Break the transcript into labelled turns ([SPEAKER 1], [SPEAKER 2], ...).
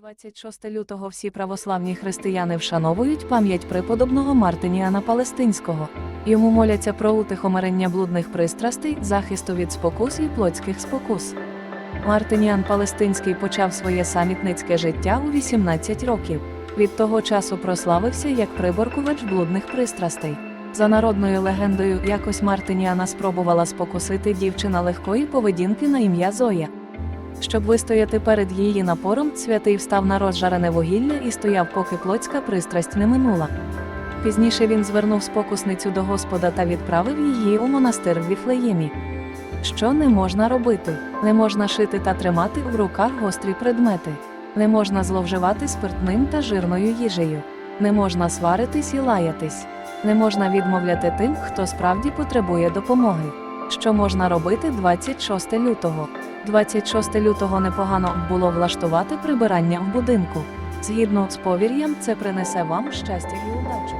[SPEAKER 1] 26 лютого всі православні християни вшановують пам'ять преподобного Мартиніана Палестинського. Йому моляться про утихомирення блудних пристрастей, захисту від спокус і плотських спокус. Мартиніан Палестинський почав своє самітницьке життя у 18 років. Від того часу прославився як приборкувач блудних пристрастей. За народною легендою, якось Мартиніана спробувала спокусити дівчина легкої поведінки на ім'я Зоя. Щоб вистояти перед її напором, святий встав на розжарене вугілля і стояв, поки плотська пристрасть не минула. Пізніше він звернув спокусницю до Господа та відправив її у монастир в Віфлеємі. Що не можна робити? Не можна шити та тримати в руках гострі предмети. Не можна зловживати спиртним та жирною їжею. Не можна сваритись і лаятись. Не можна відмовляти тим, хто справді потребує допомоги. Що можна робити 26 лютого? 26 лютого непогано було влаштувати прибирання в будинку. Згідно з повір'ям, це принесе вам щастя і удачу.